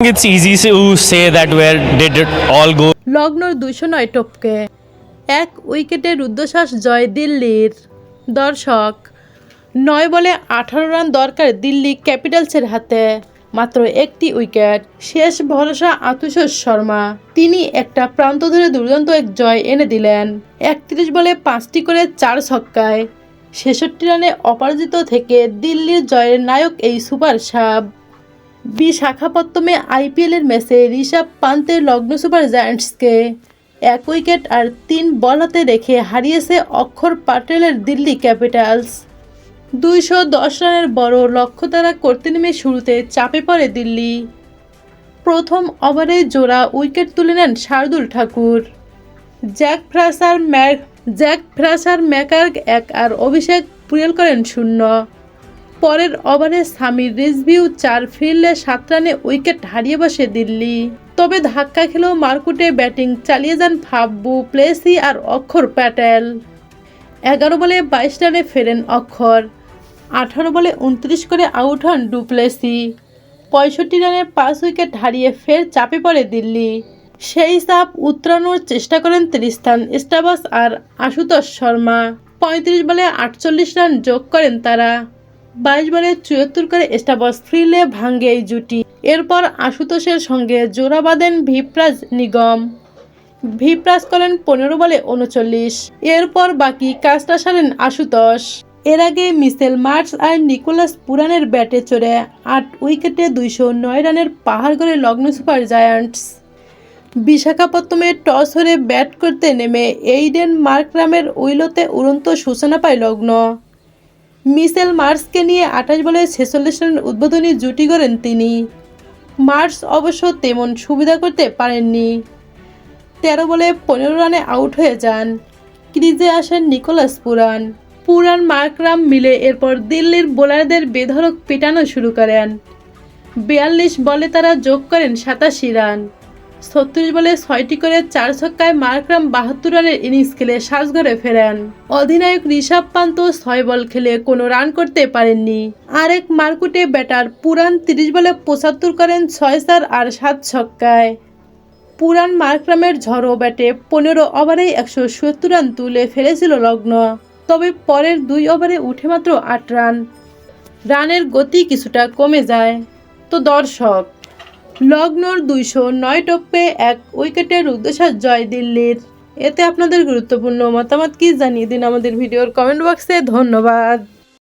It's easy to say that where did it all go. লগ্নর দুইশো নয় টপকে। এক উইকেটে রুদ্ধশ্বাস জয় দিল্লির দর্শক। নয় বলে আঠারো রান দরকার দিল্লি ক্যাপিটালসের হাতে। মাত্র একটি উইকেট। শেষ ভরসা আতুষোষ শর্মা। তিনি একটা প্রান্ত ধরে দুর্দান্ত এক জয় এনে দিলেন। একত্রিশ বলে পাঁচটি করে চার ছক্কায়। ছেষট্টি রানে অপরাজিত থেকে দিল্লির জয়ের নায়ক এই সুপার সাব। বিশাখাপত্তমে আইপিএলের ম্যাচে ঋষভ পান্তের লগ্ন সুপার জায়ান্টসকে এক উইকেট আর তিন বল হাতে রেখে হারিয়েছে অক্ষর পাটেলের দিল্লি ক্যাপিটালস। দুইশো দশ রানের বড় লক্ষ্য তারা করতে নেমে শুরুতে চাপে পড়ে দিল্লি। প্রথম ওভারে জোড়া উইকেট তুলে নেন Shardul Thakur. Jake Fraser Mc Jake Fraser McGurk এক আর অভিষেক পুরেল করেন শূন্য। পরের ওভারে সামির রিজভিউ চার ফিরলে সাত রানে উইকেট হারিয়ে বসে দিল্লি। তবে ধাক্কা খেলেও মারকুটে ব্যাটিং চালিয়ে যান ফাব্বু, প্লেসি আর অক্ষর প্যাটেল। এগারো বলে বাইশ রানে ফেরেন অক্ষর। আঠারো বলে উনত্রিশ করে আউট হন ডুপ্লেসি পঁয়ষট্টি রানে পাঁচ উইকেট হারিয়ে ফের চাপে পড়ে দিল্লি। সেই চাপ উতরানোর চেষ্টা করেন ত্রিস্তান স্টাবাস আর আশুতোষ শর্মা। পঁয়ত্রিশ বলে আটচল্লিশ রান যোগ করেন তারা। বাইশ বলে চুয়াত্তর করে স্টাবস ফ্রিলে ভাঙ্গে এই জুটি। এরপর আশুতোষের সঙ্গে জোড়া বাঁধেন ভিপ্রাজ নিগম। ভিপ্রাজ করেন পনেরো বলে উনচল্লিশ। এরপর বাকি কাজটা সারেন আশুতোষ। এর আগে মিসেল মার্চ আর নিকোলাস পুরানের ব্যাটে চড়ে আট উইকেটে দুইশো নয় রানের পাহাড় করে লগ্ন সুপার জায়ান্টস। বিশাখাপত্তমে টস হয়ে ব্যাট করতে নেমে এইডেন মার্করামের উইলোতে উড়ন্ত সূচনা পায় লগ্ন। মিসেল মার্সকে নিয়ে আঠাশ বলে ছেচল্লিশ রানের উদ্বোধনী জুটি করেন তিনি। মার্স অবশ্য তেমন সুবিধা করতে পারেননি। তেরো বলে পনেরো রানে আউট হয়ে যান। ক্রিজে আসেন নিকোলাস পুরান। পুরান মার্করাম মিলে এরপর দিল্লির বোলারদের বেধড়ক পেটানো শুরু করেন। বিয়াল্লিশ বলে তারা যোগ করেন সাতাশি রান। ছত্রিশ বলে ছয়টি করে চার ছক্কায় মার্করাম বাহাত্তর রানের ইনিংস খেলে সাজঘরে ফেরেন। অধিনায়ক ঋষভ পান্ত ছয় বল খেলে কোনো রান করতে পারেননি। আরেক মার্কুটে ব্যাটার পুরান তিরিশ বলে পঁচাত্তর করেন ছয় চার আর সাত ছক্কায়। পুরান মার্করামের ঝড়ো ব্যাটে পনেরো ওভারেই একশো সত্তর রান তুলে ফেলেছিল লগ্ন, তবে পরের দুই ওভারে উঠে মাত্র আট রান। রানের গতি কিছুটা কমে যায়। তো দর্শক লগ্নর দুইশো নয় টপ্পে এক উইকেটের উদ্দেশ্য জয় দিল্লির। এতে আপনাদের গুরুত্বপূর্ণ মতামত কি জানিয়ে দিন আমাদের ভিডিওর কমেন্ট বক্সে। ধন্যবাদ।